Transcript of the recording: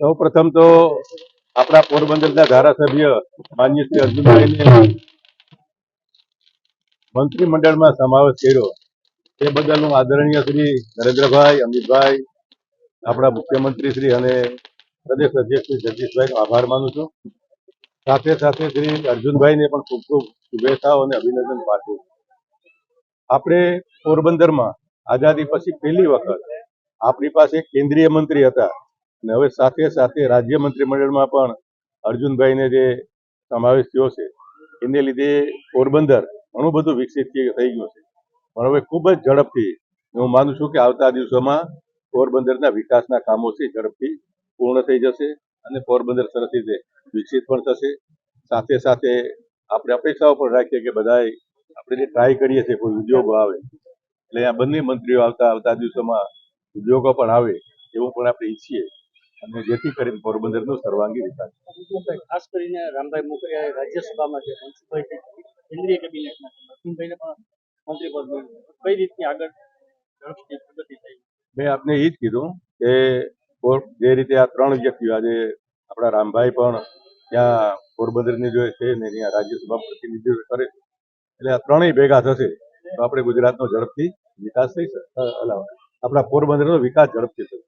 સૌ પ્રથમ તો આપણા પોરબંદરના ધારાસભ્ય માન્ય શ્રી અર્જુનભાઈને મંત્રીમંડળમાં સમાવેશ કર્યો. એ બદલ હું આદરણીય શ્રી નરેન્દ્રભાઈ, અમિતભાઈ, આપણા મુખ્યમંત્રી શ્રી અને પ્રદેશ અધ્યક્ષ શ્રી જગદીશભાઈનો આભાર માનું છું. સાથે સાથે શ્રી અર્જુનભાઈને પણ ખૂબ ખૂબ શુભેચ્છાઓ અને અભિનંદન પાઠવું. આપણે પોરબંદરમાં આઝાદી પછી પહેલી વખત આપણી પાસે કેન્દ્રીય મંત્રી હતા. અને હવે સાથે સાથે રાજ્ય મંત્રીમંડળમાં પણ અર્જુનભાઈને જે સમાવેશ થયો છે, એને લીધે પોરબંદર ઘણું બધું વિકસિત થઈ ગયું છે. પણ હવે ખૂબ જ ઝડપથી, હું માનું છું કે આવતા દિવસોમાં પોરબંદરના વિકાસના કામો છે ઝડપથી પૂર્ણ થઈ જશે અને પોરબંદર સરસ રીતે વિકસિત પણ થશે. સાથે સાથે આપણે અપેક્ષાઓ પણ રાખીએ કે બધાય આપણે જે ટ્રાય કરીએ છીએ, કોઈ ઉદ્યોગો આવે, એટલે આ બંને મંત્રીઓ આવતા આવતા દિવસોમાં ઉદ્યોગો પણ આવે, એવું પણ આપણે ઈચ્છીએ. અને જેથી કરીને પોરબંદરનો સર્વાંગી વિકાસ. ખાસ કરીને રામભાઈ મોકરિયા રાજ્યસભામાં છે મનસુખભાઈ કેન્દ્રીય કેબિનેટમાં છે પણ મંત્રી પદ મળ્યું. કઈ રીતની આગળ ઝડપથી પ્રગતિ થઈ? મેં આપને એ જ કીધું કે જે રીતે આ ત્રણ વ્યક્તિઓ આજે આપણા રામભાઈ પણ ત્યાં પોરબંદરની જો છે ને ત્યાં રાજ્યસભા પ્રતિનિધિત્વ કરે એટલે આ ત્રણેય ભેગા થશે તો આપણે ગુજરાતનો ઝડપથી વિકાસ થઈ શકે. આપણા પોરબંદરનો વિકાસ ઝડપથી થશે.